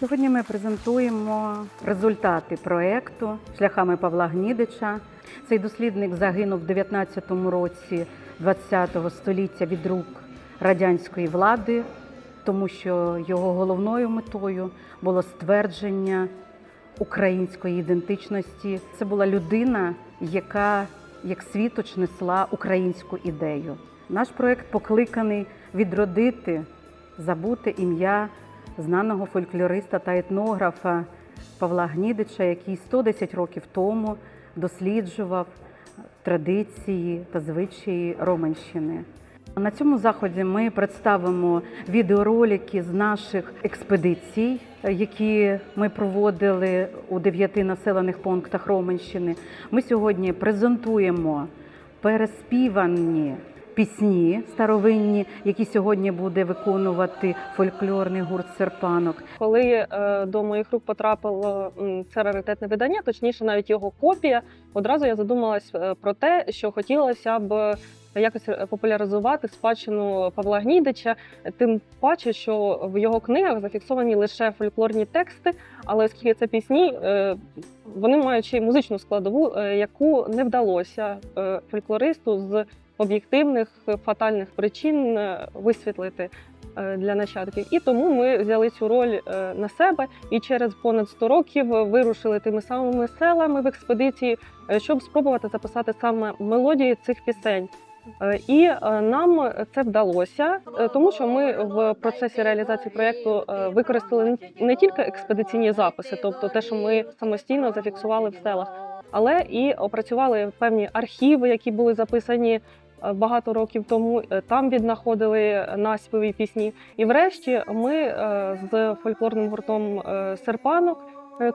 Сьогодні ми презентуємо результати проекту шляхами Павла Гнідича. Цей дослідник загинув в 19 році 20-го століття від рук радянської влади, тому що його головною метою було ствердження української ідентичності. Це була людина, яка як світоч несла українську ідею. Наш проект покликаний відродити забуте ім'я знаного фольклориста та етнографа Павла Гнідича, який 110 років тому досліджував традиції та звичаї Романщини. На цьому заході ми представимо відеоролики з наших експедицій, які ми проводили у дев'яти населених пунктах Романщини. Ми сьогодні презентуємо переспівані пісні старовинні, які сьогодні буде виконувати фольклорний гурт серпанок. Коли е, до моїх рук потрапило це раритетне видання, точніше, навіть його копія, одразу я задумалась е, про те, що хотілося б якось е, популяризувати спадщину Павла Гнідича, тим паче, що в його книгах зафіксовані лише фольклорні тексти, але оскільки це пісні, е, вони й музичну складову, яку не вдалося фольклористу з об'єктивних фатальних причин висвітлити для нащадків. І тому ми взяли цю роль е, на себе і через понад 100 років вирушили тими самими селами в експедиції, е, щоб спробувати записати саме мелодії цих пісень. Е, І е, нам це вдалося, е, тому що ми в процесі реалізації проєкту е, використали не тільки експедиційні записи, тобто те, що ми самостійно зафіксували в селах, але і опрацювали певні архіви, які були записані е, багато років тому. Е, Там віднаходили наспіви пісні. І врешті ми е, з фольклорним гуртом е, Серпанок,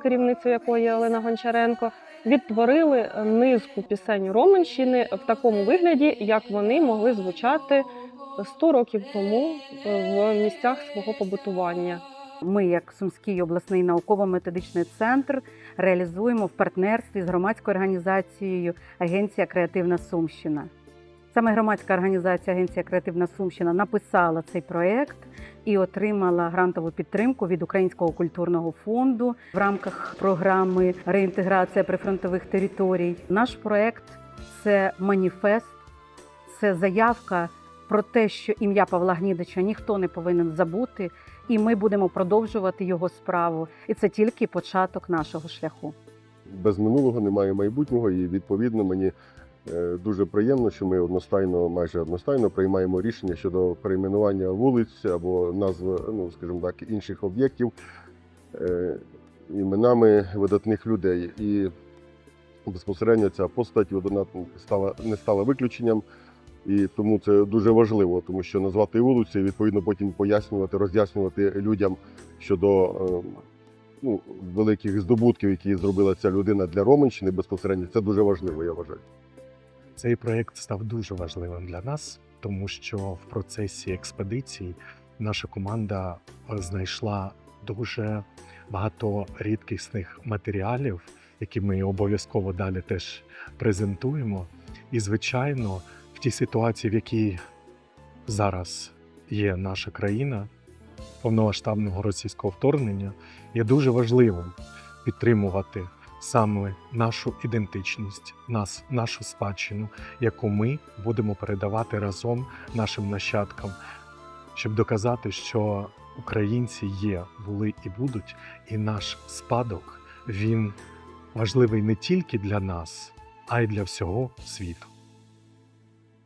керівницею якої Олена Гончаренко, відтворили низку пісень Роменщини в такому вигляді, як вони могли звучати 100 років тому в місцях свого побутування. Ми, як Сумський обласний науково-методичний центр, реалізуємо в партнерстві з громадською організацією Агенція Креативна Сумщина. Саме громадська організація Агенція Креативна Сумщина написала цей проект і отримала грантову підтримку від Українського культурного фонду в рамках програми реінтеграція прифронтових територій. Наш проект це маніфест, це заявка про те, що ім'я Павла Гнідича ніхто не повинен забути, і ми будемо продовжувати його справу. І це тільки початок нашого шляху. без минулого немає майбутнього, і відповідно мені дуже приємно, що ми одностайно, майже одностайно приймаємо рішення щодо перейменування вулиць або назв, ну скажімо так, інших об'єктів е, іменами видатних людей. І безпосередньо ця постать вона стала не стала виключенням. І тому це дуже важливо, тому що назвати вулицю відповідно потім пояснювати, роз'яснювати людям щодо е, ну, великих здобутків, які зробила ця людина для Роменщини безпосередньо, це дуже важливо, я вважаю. Цей проєкт став дуже важливим для нас, тому що в процесі експедиції наша команда е, знайшла дуже багато рідкісних матеріалів, які ми обов'язково далі теж презентуємо. І, звичайно, в тій ситуації, в якій зараз є наша країна повномасштабного російського вторгнення, є дуже важливим підтримувати саме нашу ідентичність, нас, нашу спадщину, яку ми будемо передавати разом нашим нащадкам, щоб доказати, що українці є, були і будуть, і наш спадок він важливий не тільки для нас, а й для всього світу.